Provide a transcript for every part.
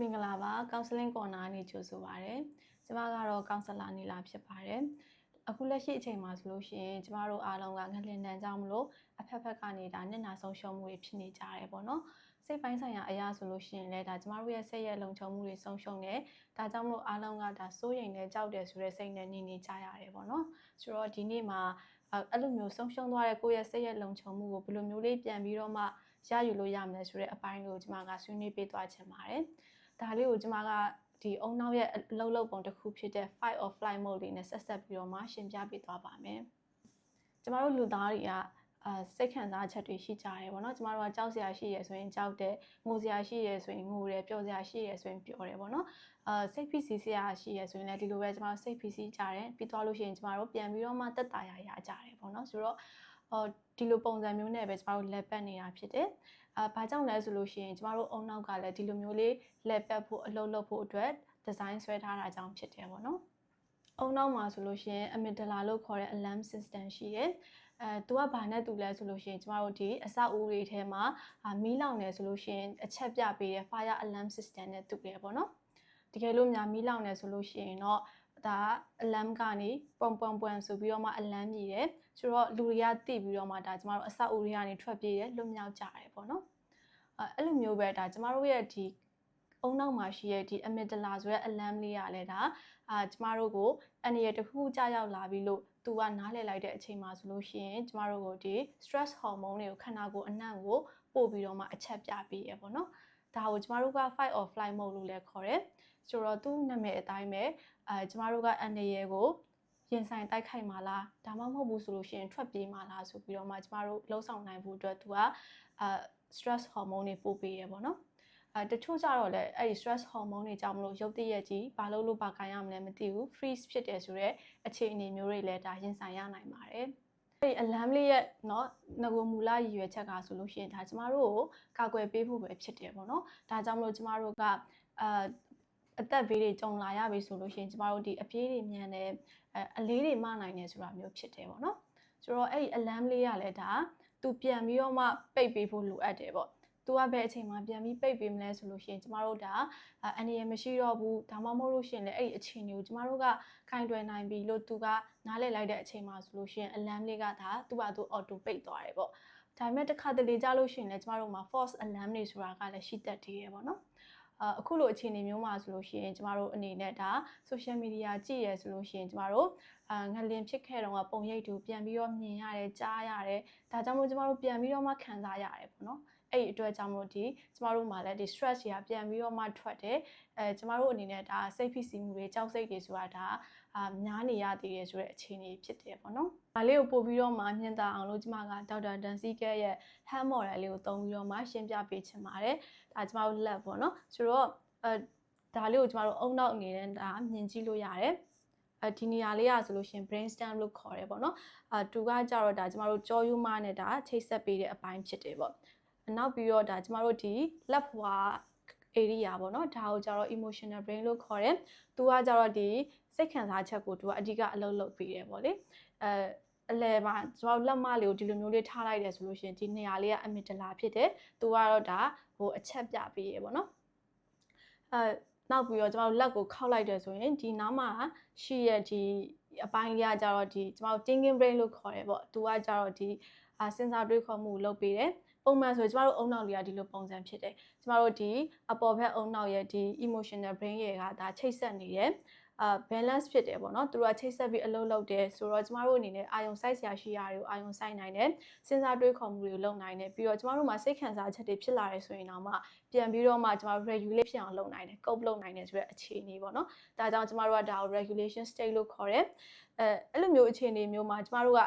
မင်္ဂလာပါ counseling corner ကနေကြိုဆိုပါရစေ။ကျမကတော့ counselor နေလာဖြစ်ပါတယ်။အခုလက်ရှိအချိန်မှာဆိုလို့ရှိရင်ကျမတို့အားလုံးကငလင်တန်းကြောင့်မလို့အဖက်ဖက်ကနေဒါမျက်နှာဆုံးရှုံးမှုတွေဖြစ်နေကြတယ်ပေါ့နော်။စိတ်ပိုင်းဆိုင်ရာအရာဆိုလို့ရှိရင်လည်းဒါကျမတို့ရဲ့စိတ်ရဲ့လုံခြုံမှုတွေဆုံးရှုံးတယ်။ဒါကြောင့်မလို့အားလုံးကဒါစိုးရိမ်နေကြောက်တယ်ဆိုတဲ့စိတ်နဲ့နေနေကြရတယ်ပေါ့နော်။ဆိုတော့ဒီနေ့မှာအဲ့လိုမျိုးဆုံးရှုံးသွားတဲ့ကိုယ့်ရဲ့စိတ်ရဲ့လုံခြုံမှုကိုဘယ်လိုမျိုးလေးပြန်ပြီးတော့မှရယူလို့ရမလဲဆိုတဲ့အပိုင်းကိုကျမကဆွေးနွေးပေးသွားချင်ပါတယ်။ ဒါလေးကိုကျမကဒီအုံနောက်ရဲ့အလုံးလုံးပုံတစ်ခုဖြစ်တဲ့ fight or flight mode လေးနဲ့ဆက်ဆက်ပြီးတော့မှရှင်းပြပေးသွားပါမယ်။ကျမတို့လူသားတွေကအာစိတ်ခံစားချက်တွေရှိကြတယ်ပေါ့နော်ကျမတို့ကကြောက်စရာရှိရဆိုရင်ကြောက်တယ်ငိုစရာရှိရဆိုရင်ငိုတယ်ပျော်စရာရှိရဆိုရင်ပျော်တယ်ပေါ့နော်အာစိတ်ဖိစီးစရာရှိရဆိုရင်လည်းဒီလိုပဲကျမတို့စိတ်ဖိစီးကြတယ်ပြီးသွားလို့ရှိရင်ကျမတို့ပြန်ပြီးတော့မှတက်တာရရကြတယ်ပေါ့နော်ဆိုတော့အော်ဒီလိုပုံစံမျိုးနဲ့ပဲကျမတို့လက်ပတ်နေတာဖြစ်တယ် အာဘာကြောင့်လဲဆိုလို့ရှိရင်ကျမတို့အုံနောက်ကလည်းဒီလိုမျိုးလေးလက်ပတ်ဖို့အလုပ်လုပ်ဖို့အတွက်ဒီဇိုင်းဆွဲထားတာကြောင့်ဖြစ်တယ်ပေါ့နော်အုံနောက်မှာဆိုလို့ရှိရင် amygdala လို့ခေါ်တဲ့ alarm system ရှိတယ်အဲသူကဘာနဲ့တူလဲဆိုလို့ရှိရင်ကျမတို့ဒီအဆောက်အဦတွေထဲမှာမီးလောင်နေဆိုလို့ရှိရင်အချက်ပြပေးတဲ့ fire alarm system နဲ့တူတယ်ပေါ့နော်တကယ်လို့များမီးလောင်နေဆိုလို့ရှိရင်တော့ ဒါအလမ်ကနေပွန်ပွန်ပွန်ဆိုပြီးတော့မှအလမ်မြည်တယ်ဆိုတော့လူတွေကတိပြီးတော့မှဒါကျမတို့အဆောက်အဦတွေကနေထွက်ပြေးတယ်လွတ်မြောက်ကြတယ်ပေါ့နော်အဲအဲ့လိုမျိုးပဲဒါကျမတို့ရဲ့ဒီအုံနောက်မှာရှိတဲ့ဒီ amygdala ဆိုတဲ့ alarm လေးရလဲဒါအာကျမတို့ကိုအနေရတစ်ခုခုကြာရောက်လာပြီလို့သူကနားလည်လိုက်တဲ့အချိန်မှာဆိုလို့ရှိရင်ကျမတို့ကိုဒီ stress hormone တွေကိုခန္ဓာကိုယ်အနှံ့ကိုပို့ပြီးတော့မှအချက်ပြပေးရပေါ့နော်ဒါကိုကျမတို့က fight or flight mode လို့လည်းခေါ်တယ် ဆိုတော့သူ့နာမည်အတိုင်းပဲအဲကျမတို့ကအန်ရရဲ့ကိုရင်ဆိုင်တိုက်ခိုက်မှာလားဒါမှမဟုတ်ဘူးဆိုလို့ရှိရင်ထွက်ပြေးမှာလားဆိုပြီးတော့မှကျမတို့လှုပ်ဆောင်နိုင်ဖို့အတွက်သူကအဲ stress hormone တွေပို့ပေးရပေါ့နော်အဲတချို့ကြတော့လေအဲ့ဒီ stress hormone တွေကြောင့်မလို့ရုပ်တရက်ကြီးဘာလို့လို့ဘာခိုင်းရမလဲမသိဘူး freeze ဖြစ်တယ်ဆိုတော့အခြေအနေမျိုးတွေလည်းဒါရင်ဆိုင်ရနိုင်ပါတယ်အဲ့ alarm လေးရဲ့เนาะငကိုမူလရည်ရွယ်ချက်ကဆိုလို့ရှိရင်ဒါကျမတို့ကိုကာကွယ်ပေးဖို့ပဲဖြစ်တယ်ပေါ့နော်ဒါကြောင့်မလို့ကျမတို့ကအာ အသက်ဘေးတွေကြုံလာရပြီဆိုလို့ရှိရင်ကျမတို့ဒီအပြေးတွေမြန်တယ်အလေးတွေမနိုင်တယ်ဆိုတာမျိုးဖြစ်တယ်ပေါ့နော်ဆိုတော့အဲ့ဒီ alarm လေးရလဲဒါသူပြန်ပြီးတော့မှပိတ်ပေးဖို့လိုအပ်တယ်ပေါ့သူကဘယ်အချိန်မှပြန်ပြီးပိတ်ပေးမလဲဆိုလို့ရှိရင်ကျမတို့ဒါအနေရမရှိတော့ဘူးဒါမှမဟုတ်လို့ရှိရင်လည်းအဲ့ဒီအချိန်ကိုကျမတို့ကခိုင်တွယ်နိုင်ပြီလို့သူကနားလည်လိုက်တဲ့အချိန်မှာဆိုလို့ရှိရင် alarm လေးကဒါသူ့ဘာသူ auto ပိတ်သွားတယ်ပေါ့ဒါပေမဲ့တစ်ခါတလေကြားလို့ရှိရင်လည်းကျမတို့မှာ false alarm တွေဆိုတာကလည်းရှိတတ်သေးတယ်ပေါ့နော် အခုလိုအခြေအနေမျိုးမှာဆိုလို့ရှိရင်ကျမတို့အနေနဲ့ဒါ social media ကြည့်ရဆိုလို့ရှိရင်ကျမတို့အာငလင်ဖြစ်ခဲ့တော့ပုံရိပ်တူပြန်ပြီးတော့မြင်ရတယ်ကြားရတယ်ဒါကြောင့်မို့ကျမတို့ပြန်ပြီးတော့မှခံစားရတယ်ပေါ့နော်အဲ့ဒီအတွက်ကြောင့်မို့ဒီကျမတို့မှာလည်းဒီ stress တွေကပြန်ပြီးတော့မှထွက်တယ်အဲကျမတို့အနေနဲ့ဒါစိတ်ဖိစီးမှုတွေကြောက်စိတ်တွေဆိုတာဒါ အာများနေရသေးတယ်ဆိုတဲ့အခြေအနေဖြစ်တယ်ပေါ့နော်။ဒါလေးကိုပို့ပြီးတော့မှမြင်သာအောင်လို့ကျမကဒေါက်တာဒန်စီကဲရဲ့ hand model လေးကိုသုံးပြီးတော့မှရှင်းပြပေးချင်ပါတယ်။ဒါကျမတို့ lab ပေါ့နော်။ဆိုတော့အဲဒါလေးကိုကျမတို့အုံနောက်အနေနဲ့ဒါမြင်ကြည့်လို့ရတယ်။အဲဒီနေရာလေးอ่ะဆိုလို့ရှင် brainstem လို့ခေါ်တယ်ပေါ့နော်အာတူကကြတော့ဒါကျမတို့ကြောယူမနဲ့ဒါချိတ်ဆက်ပေးတဲ့အပိုင်းဖြစ်တယ်ပေါ့နောက်ပြီးတော့ဒါကျမတို့ဒီလက်ဖွာ area ပေါ့နော်ဒါကိုကြတော့ emotional brain လို့ခေါ်တယ်သူကကြတော့ဒီစိတ်ခံစားချက်ကိုသူကအဓိကအလုပ်လုပ်ပေးတယ်ပေါ့လေအဲအလဲမှာကျွန်တော်လက်မလေးကိုဒီလိုမျိုးလေးထားလိုက်တယ်ဆိုလို့ရှိရင်ဒီနေရာလေးကအမီဒလာဖြစ်တယ်သူကတော့ဒါဟိုအချက်ပြပေးရပေါ့နော်အဲနောက်ပြီးတော့ကျွန်တော်လက်ကိုခောက်လိုက်တယ်ဆိုရင်ဒီနားမှာရှိရဒီအပိုင်းလေးကကြတော့ဒီကျွန်တော် thinking brain လို့ခေါ်တယ်ပေါ့သူကကြတော့ဒီအာစဉ်းစားတွေးခေါ်မှုလုပ်ပေးတယ် ပုံမှန်ဆိုကျမတို့အုံနောက်လေးကဒီလိုပုံစံဖြစ်တယ်ကျမတို့ဒီအပေါ်ဘက်အုံနောက်ရဲ့ဒီ emotional brain ရဲ့ကဒါချိတ်ဆက်နေတယ်အာ balance ဖြစ်တယ်ပေါ့နော်သူတို့ကချိတ်ဆက်ပြီးအလုပ်လုပ်တယ်ဆိုတော့ကျမတို့အနေနဲ့အာယုံစိုက်ဆရာရှိရာတွေကိုအာယုံစိုက်နိုင်တယ်စဉ်းစားတွေးခေါ်မှုတွေကိုလုပ်နိုင်တယ်ပြီးတော့ကျမတို့မှာစိတ်ခံစားချက်တွေဖြစ်လာတယ်ဆိုရင်တော့မှပြန်ပြီးတော့မှကျမတို့ regulate ဖြစ်အောင်လုပ်နိုင်တယ် cope လုပ်နိုင်တယ်ဆိုတဲ့အခြေအနေပေါ့နော်ဒါကြောင့်ကျမတို့ကဒါကို regulation state လို့ခေါ်တယ်အဲအဲ့လိုမျိုးအခြေအနေမျိုးမှာကျမတို့က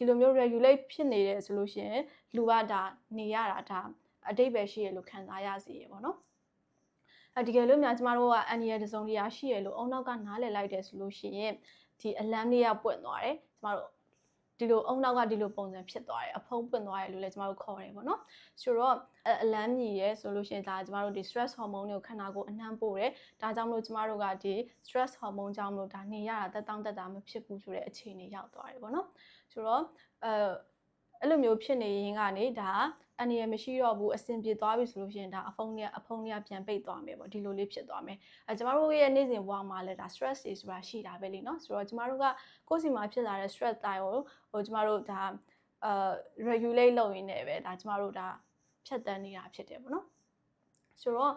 ဒီလိုမျိုး regulate ဖြစ်နေတယ်ဆိုလို့ရှိရင်လူကဒါနေရတာဒါအတိတ်ပဲရှိရလို့ခံစားရစီရပေါ့နော်အဒီကယ်လို့များကျမတို့ကအန်ရီယတစုံတရာရှိရလို့အုံနောက်ကနားလည်လိုက်တယ်ဆိုလို့ရှိရင်ဒီအလမ်းလေးကပွင့်သွားတယ်ကျမတို့ ဒီလိုအုံနောက်ကဒီလိုပုံစံဖြစ်သွားတယ်အဖုံးပွင့်သွားတယ်လို့လည်းကျမတို့ခေါ်တယ်ပေါ့နော်ဆိုတော့အလမ်းမြည်ရဲဆိုလို့ရှိရင်ဒါကျမတို့ဒီ stress hormone တွေကိုခန္ဓာကိုယ်အနှံ့ပို့တယ်ဒါကြောင့်မလို့ကျမတို့ကဒီ stress hormone ကြောင့်မလို့ဒါနေရတာတက်တောင့်တက်တာမဖြစ်ဘူးဆိုတဲ့အခြေအနေရောက်သွားတယ်ပေါ့နော်ဆိုတော့အဲအဲ့လိုမျိုးဖြစ်နေရင်ကနေဒါ အန္တရာယ်မရှိတော့ဘူးအဆင်ပြေသွားပြီဆိုလို့ရှိရင်ဒါအဖုံးကအဖုံးကပြန်ပိတ်သွားမယ်ပေါ့ဒီလိုလေးဖြစ်သွားမယ်အဲကျမတို့ရဲ့နေ့စဉ်ဘဝမှာလည်းဒါ stress တွေဆိုတာရှိတာပဲလေနော်ဆိုတော့ကျမတို့ကကိုယ့်စီမှာဖြစ်လာတဲ့ stress တိုင်းကိုဟိုကျမတို့ဒါအာ regulate လုပ်ရင်းနဲ့ပဲဒါကျမတို့ဒါဖြတ်တန်းနေတာဖြစ်တယ်ပေါ့နော်ဆိုတော့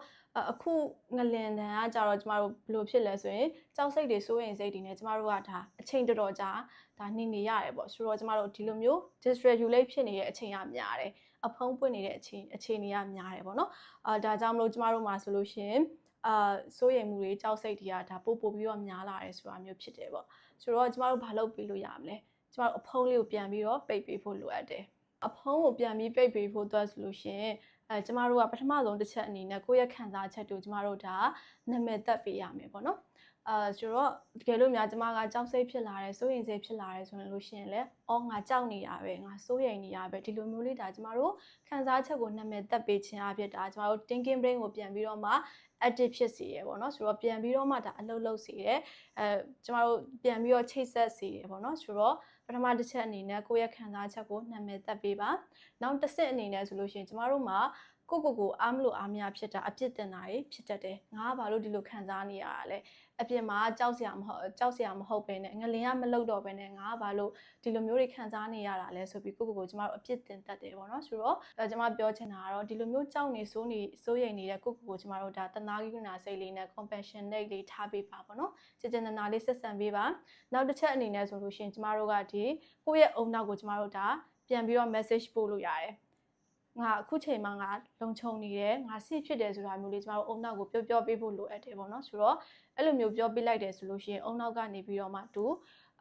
အခုငလင်တန်ကကြတော့ကျမတို့ဘလို့ဖြစ်လဲဆိုရင်ကြောက်စိတ်တွေစိုးရင်စိတ်တွေနဲ့ကျမတို့ကဒါအချိန်တော်တော်ကြာဒါနေနေရတယ်ပေါ့ဆိုတော့ကျမတို့ဒီလိုမျိုး dysregulate ဖြစ်နေတဲ့အချိန်ကများတယ် အဖုံးပွင့်နေတဲ့အချိန်အချိန်တွေကများတယ်ပေါ့နော်အာဒါကြောင့်မလို့ကျမတို့မှာဆိုလို့ရှိရင်အာစိုးရိမ်မှုတွေကြောက်စိတ်တွေကဒါပို့ပို့ပြီးတော့များလာတယ်ဆိုတာမျိုးဖြစ်တယ်ပေါ့ဆိုတော့ကျမတို့ဘာလုပ်ပြီးလို့ရမလဲကျမတို့အဖုံးလေးကိုပြန်ပြီးတော့ပိတ်ပေးဖို့လိုအပ်တယ်အဖုံးကိုပြန်ပြီးပိတ်ပေးဖို့အတွက်ဆိုလို့ရှိရင်အဲကျမတို့ကပထမဆုံးတစ်ချက်အနေနဲ့ကိုယ့်ရဲ့ခံစားချက်တို့ကျမတို့ဒါနာမည်တက်ပေးရမယ်ပေါ့နော် အာဆိုတော့တကယ်လို့များကျမကကြောက်စိတ်ဖြစ်လာတယ်စိုးရိမ်စိတ်ဖြစ်လာတယ်ဆိုရင်လို့ရှိရင်လည်းအော်ငါကြောက်နေရပဲငါစိုးရိမ်နေရပဲဒီလိုမျိုးလေးဒါကျမတို့ခံစားချက်ကိုနာမည်တက်ပေးခြင်းအဖြစ်ဒါကျမတို့ thinking brain ကိုပြန်ပြီးတော့မှ active ဖြစ်စေရပေါ့နော်ဆိုတော့ပြန်ပြီးတော့မှဒါအလုပ်လုပ်စေတယ်အဲကျမတို့ပြန်ပြီးတော့ချိတ်ဆက်စေတယ်ပေါ့နော်ဆိုတော့ပထမတစ်ချက်အနေနဲ့ကိုယ့်ရဲ့ခံစားချက်ကိုနာမည်တက်ပေးပါနောက်တစ်ဆင့်အနေနဲ့ဆိုလို့ရှိရင်ကျမတို့မှာ ကိုကိုကိုအားမလို့အားမရဖြစ်တာအပြစ်တင်တာတွေဖြစ်တတ်တယ်ငါကဘာလို့ဒီလိုခံစားနေရတာလဲအပြင်မှာကြောက်စရာမဟုတ်ကြောက်စရာမဟုတ်ပဲနဲ့ငလင်ကမလုတော့ပဲနဲ့ငါကဘာလို့ဒီလိုမျိုးတွေခံစားနေရတာလဲဆိုပြီးကိုကိုကိုကျမတို့အပြစ်တင်တတ်တယ်ပေါ့နော်ဆိုတော့ကျမပြောချင်တာကတော့ဒီလိုမျိုးကြောက်နေစိုးနေစိုးရိမ်နေတဲ့ကိုကိုကိုကျမတို့ဒါတနာကိကနာစိတ်လေးနဲ့ compassionate လေးထားပေးပါပေါ့နော်စေတနာလေးဆက်ဆံပေးပါနောက်တစ်ချက်အနေနဲ့ဆိုလို့ရှိရင်ကျမတို့ကဒီကိုယ့်ရဲ့အုံနောက်ကိုကျမတို့ဒါပြန်ပြီးတော့ message ပို့လို့ရတယ် ငါအခုချိန်မှာငါလုံခြုံနေတယ်ငါစိဖြစ်တယ်ဆိုတာမျိုးလေးကျမတို့အုံနောက်ကိုပြောပြောပေးဖို့လိုအပ်တယ်ပေါ့နော်ဆိုတော့အဲ့လိုမျိုးပြောပြလိုက်တယ်ဆိုလို့ရှိရင်အုံနောက်ကနေပြီးတော့မှသူ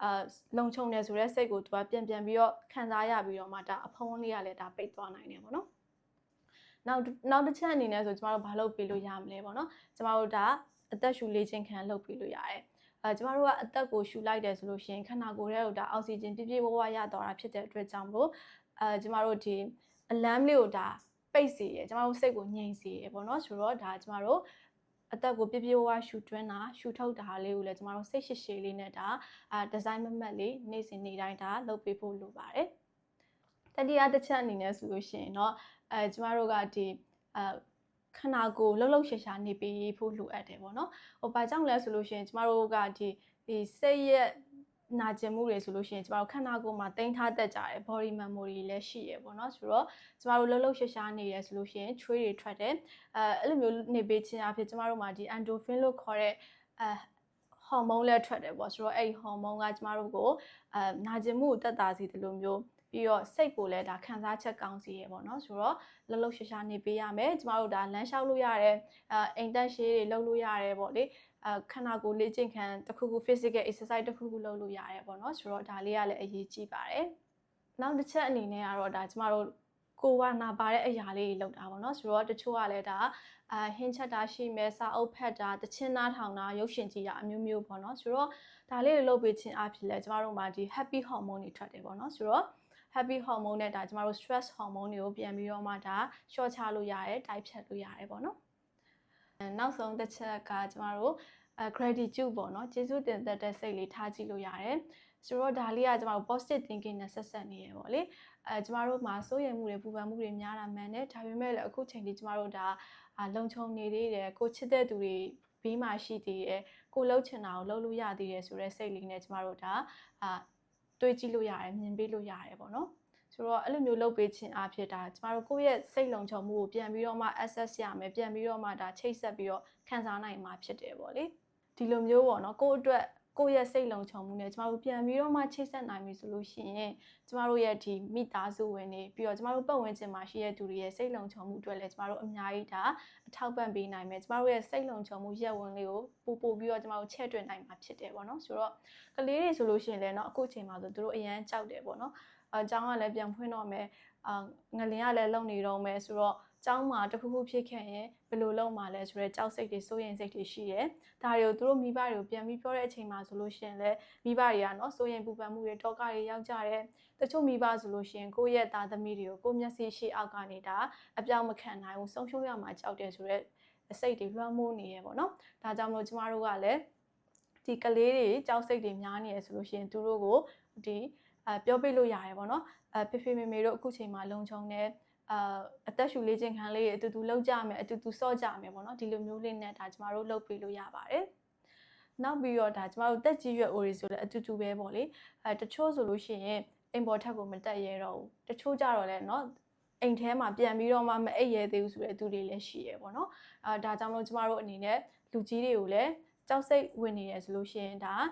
အာလုံခြုံတယ်ဆိုတဲ့စိတ်ကိုသူကပြန်ပြန်ပြီးတော့ခံစားရပြီးတော့မှဒါအဖုံးလေးကလည်းဒါပိတ်သွားနိုင်တယ်ပေါ့နော်နောက်နောက်တစ်ချက်အနေနဲ့ဆိုကျမတို့ဘာလုပ်ပေးလို့ရမလဲပေါ့နော်ကျမတို့ဒါအသက်ရှူလေးခြင်းခံလုပ်ပေးလို့ရတယ်အဲကျမတို့ကအသက်ကိုရှူလိုက်တယ်ဆိုလို့ရှိရင်ခန္ဓာကိုယ်ထဲကိုဒါအောက်ဆီဂျင်ပြည့်ပြည့်ဝဝရတော့တာဖြစ်တဲ့အတွက်ကြောင့်မို့အဲကျမတို့ဒီ alarm လေးကိုဒါပိတ်စေရကျမတို့စိတ်ကိုငြိမ်စေရပေါ့နော်ဆိုတော့ဒါကျမတို့အသက်ကိုပြပြဝါရှူတွင်းတာရှူထုတ်တာလေးကိုလည်းကျမတို့စိတ်ရှိရှိလေးနဲ့ဒါအာဒီဇိုင်းမမတ်လေးနေ့စဉ်နေ့တိုင်းဒါလုပ်ပေးဖို့လိုပါတယ်တတိယတစ်ချက်အနေနဲ့ဆိုလို့ရှိရင်တော့အဲကျမတို့ကဒီအဲခန္ဓာကိုယ်လှုပ်လှုပ်ရှားရှားနေပေးဖို့လိုအပ်တယ်ပေါ့နော်ဟိုဘာကြောင့်လဲဆိုလို့ရှိရင်ကျမတို့ကဒီဒီစိတ်ရဲ့ နာကျင်မှုတွေဆိုလို့ရှိရင်ကျမတို့ခန္ဓာကိုယ်မှာတင်ထားတတ်ကြတယ် body memory လည်းရှိရပေါ့နော်ဆိုတော့ကျမတို့လှုပ်လှုပ်ရှားရှားနေရဆိုလို့ရှိရင်ချွေးတွေထွက်တယ်အဲအဲ့လိုမျိုးနေပေးခြင်းအဖြစ်ကျမတို့မှာဒီ endorphin လို့ခေါ်တဲ့အဲဟော်မုန်းလည်းထွက်တယ်ပေါ့ဆိုတော့အဲ့ဒီဟော်မုန်းကကျမတို့ကိုအဲနာကျင်မှုကိုတက်တာစီတလိုမျိုး ပြီးတော့စိတ်ကိုလည်းဒါခံစားချက်ကောင်းစီရပေါ့နော်ဆိုတော့လှလှရှားရှားနေပေးရမယ်ကျမတို့ဒါလမ်းလျှောက်လို့ရတယ်အဲအိမ်တက်ရှေးတွေလှုပ်လို့ရတယ်ပေါ့လေအဲခန္ဓာကိုယ်လေ့ကျင့်ခံတစ်ခုခု physical exercise တစ်ခုခုလုပ်လို့ရတယ်ပေါ့နော်ဆိုတော့ဒါလေးကလည်းအရေးကြီးပါတယ်နောက်တစ်ချက်အနေနဲ့ကတော့ဒါကျမတို့ကိုဝနာပါတဲ့အရာလေးတွေလုပ်တာပေါ့နော်ဆိုတော့တချို့ကလည်းဒါအဟင်းချက်တာရှိမယ်စာအုပ်ဖတ်တာတချင်းနားထောင်တာရုပ်ရှင်ကြည့်တာအမျိုးမျိုးပေါ့နော်ဆိုတော့ဒါလေးတွေလုပ်ပေးခြင်းအဖြစ်လဲကျမတို့မှာဒီ happy hormone တွေထွက်တယ်ပေါ့နော်ဆိုတော့ happy hormone နဲ့ဒါကျမတို့ stress hormone တွေကိုပြန်ပြီးတော့မှဒါ short ချလို့ရတယ်တိုက်ဖြတ်လို့ရတယ်ပေါ့နော်နောက်ဆုံးတစ်ချက်ကကျမတို့အဲ gratitude ပေါ့နော်ကျေးဇူးတင်သက်တဲ့စိတ်လေးထားကြည့်လို့ရတယ်ဆိုတော့ဒါလေးကကျမတို့ positive thinking နဲ့ဆက်ဆက်နေရပေါ့လေအဲကျမတို့မှာစိုးရိမ်မှုတွေပူပန်မှုတွေများတာမှန်တယ်ဒါပေမဲ့လည်းအခုချိန်ထိကျမတို့ဒါလုံခြုံနေသေးတယ်ကိုချစ်တဲ့သူတွေဘေးမှာရှိသေးတယ်ကိုလှုပ်ချင်တာကိုလှုပ်လို့ရသေးတယ်ဆိုတဲ့စိတ်လေးနဲ့ကျမတို့ဒါအာ တွေးကြည့်လို့ရတယ်မြင်ပေးလို့ရတယ်ပေါ့နော်ဆိုတော့အဲ့လိုမျိုးလုပ်ပေးခြင်းအဖြစ်ဒါကျမတို့ကိုယ့်ရဲ့စိတ်လုံခြုံမှုကိုပြန်ပြီးတော့မှ access ရမယ်ပြန်ပြီးတော့မှဒါချိတ်ဆက်ပြီးတော့ခံစားနိုင်မှာဖြစ်တယ်ပေါ့လေဒီလိုမျိုးပေါ့နော်ကိုယ့်အတွက် ကိုယ့်ရဲ့စိတ်လုံခြုံမှုနဲ့ကျမတို့ပြန်ပြီးတော့မှချိတ်ဆက်နိုင်ပြီဆိုလို့ရှိရင်ကျမတို့ရဲ့ဒီမိသားစုဝင်တွေပြီးတော့ကျမတို့ပတ်ဝန်းကျင်မှာရှိတဲ့သူတွေရဲ့စိတ်လုံခြုံမှုအတွက်လည်းကျမတို့အများကြီးဒါအထောက်ပံ့ပေးနိုင်မယ်ကျမတို့ရဲ့စိတ်လုံခြုံမှုရက်ဝင်လေးကိုပို့ပို့ပြီးတော့ကျမတို့ချဲ့တွင်နိုင်မှာဖြစ်တယ်ပေါ့နော်ဆိုတော့ကလေးတွေဆိုလို့ရှိရင်လည်းเนาะအခုချိန်မှာဆိုသူတို့အရန်ကြောက်တယ်ပေါ့နော်အကြောင်းကလည်းပြန်ဖွင့်တော့မယ်အာငလင်ကလည်းလုံနေတော့မယ်ဆိုတော့ ကျောင်းမှာတခုခုဖြစ်ခဲ့ရင်ဘယ်လိုလုပ်မှာလဲဆိုတော့ကြောက်စိတ်တွေစိုးရိမ်စိတ်တွေရှိတယ်။ဒါတွေကိုသူတို့မိဘတွေကိုပြန်ပြီးပြောတဲ့အချိန်မှာဆိုလို့ရှိရင်လည်းမိဘတွေကနော်စိုးရိမ်ပူပန်မှုတွေတောကတွေရောက်ကြတယ်။တချို့မိဘဆိုလို့ရှိရင်ကိုယ့်ရဲ့သားသမီးတွေကိုကိုမျက်စိရှိအောက်ကနေဒါအပြောင်းမခံနိုင်ဘူးဆုံးရှုံးရမှာကြောက်တယ်ဆိုတော့အစိတ်တွေလွှမ်းမိုးနေရပေါ့နော်။ဒါကြောင့်မလို့ကျမတို့ကလည်းဒီကလေးတွေကြောက်စိတ်တွေများနေရဆိုလို့ရှိရင်သူတို့ကိုဒီအဲပြောပြလို့ရတယ်ပေါ့နော်အဲဖေဖေမေမေတို့အခုချိန်မှာလုံခြုံတယ် အာအသက်ရှူလေးခြင်းခံလေးတွေအတူတူလောက်ကြမယ်အတူတူစော့ကြမယ်ပေါ့နော်ဒီလိုမျိုးလေးနဲ့ဒါကျမတို့လုပ်ပေးလို့ရပါတယ်နောက်ပြီးတော့ဒါကျမတို့တက်ကြီးရွက် ori ဆိုလည်းအတူတူပဲပေါ့လေအဲတချို့ဆိုလို့ရှိရင်အိမ်ပေါ်ထက်ကိုမတက်ရဲတော့ဘူးတချို့ကြတော့လဲเนาะအိမ်ထဲမှာပြန်ပြီးတော့မှမအိပ်ရဲသေးဘူးဆိုတဲ့အတူတွေလည်းရှိရဲပေါ့နော်အာဒါကြောင့်မလို့ကျမတို့အနေနဲ့လူကြီးတွေကိုလည်းကြောက်စိတ်ဝင်နေရဆိုလို့ရှိရင်ဒါအ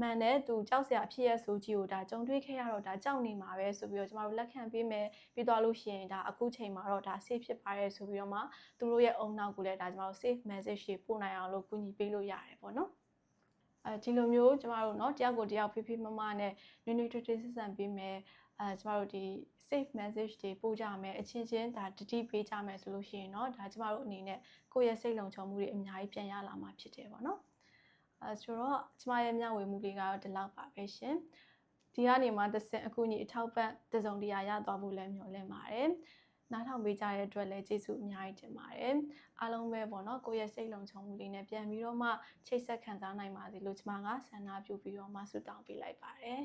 မှန်တဲ့သူကြောက်စရာဖြစ်ရဆိုကြီးကိုဒါကြုံတွေ့ခဲ့ရတော့ဒါကြောက်နေမှာပဲဆိုပြီးတော့ကျမတို့လက်ခံပေးမယ်ပြီးသွားလို့ရှိရင်ဒါအခုချိန်မှာတော့ဒါ safe ဖြစ်ပါတယ်ဆိုပြီးတော့မှသူတို့ရဲ့အုံနောက်ကိုလည်းဒါကျမတို့ safe message တွေပို့နိုင်အောင်လို့ကူညီပေးလို့ရတယ်ပေါ့နော်အဲဒီလိုမျိုးကျမတို့เนาะတယောက်ကိုတယောက်ဖိဖိမမနဲ့နွေ့နွေ့ထွေးထွေးဆက်ဆံပေးမယ်အဲကျမတို့ဒီ safe message တွေပို့ကြမယ်အချင်းချင်းဒါတတိပေးကြမယ်ဆိုလို့ရှိရင်เนาะဒါကျမတို့အနေနဲ့ကိုယ့်ရဲ့စိတ်လုံခြုံမှုတွေအများကြီးပြန်ရလာမှာဖြစ်တယ်ပေါ့နော် အဲဆိုတော့ကျမရဲ့မျှဝေမှုလေးကတော့ဒီလောက်ပါပဲရှင်ဒီကနေမှတစ်ဆင့်အခုညီအထောက်ပံ့တစုံတရာရသွားဖို့လည်းမျှော်လင့်ပါတယ်နားထောင်ပေးကြတဲ့အတွက်လည်းကျေးဇူးအများကြီးတင်ပါတယ်အားလုံးပဲပေါ့နော်ကိုယ့်ရဲ့စိတ်လုံခြုံမှုလေးနဲ့ပြန်ပြီးတော့မှချိတ်ဆက်ခံစားနိုင်ပါစေလို့ကျမကဆန္ဒပြုပြီးတော့မှဆုတောင်းပေးလိုက်ပါတယ်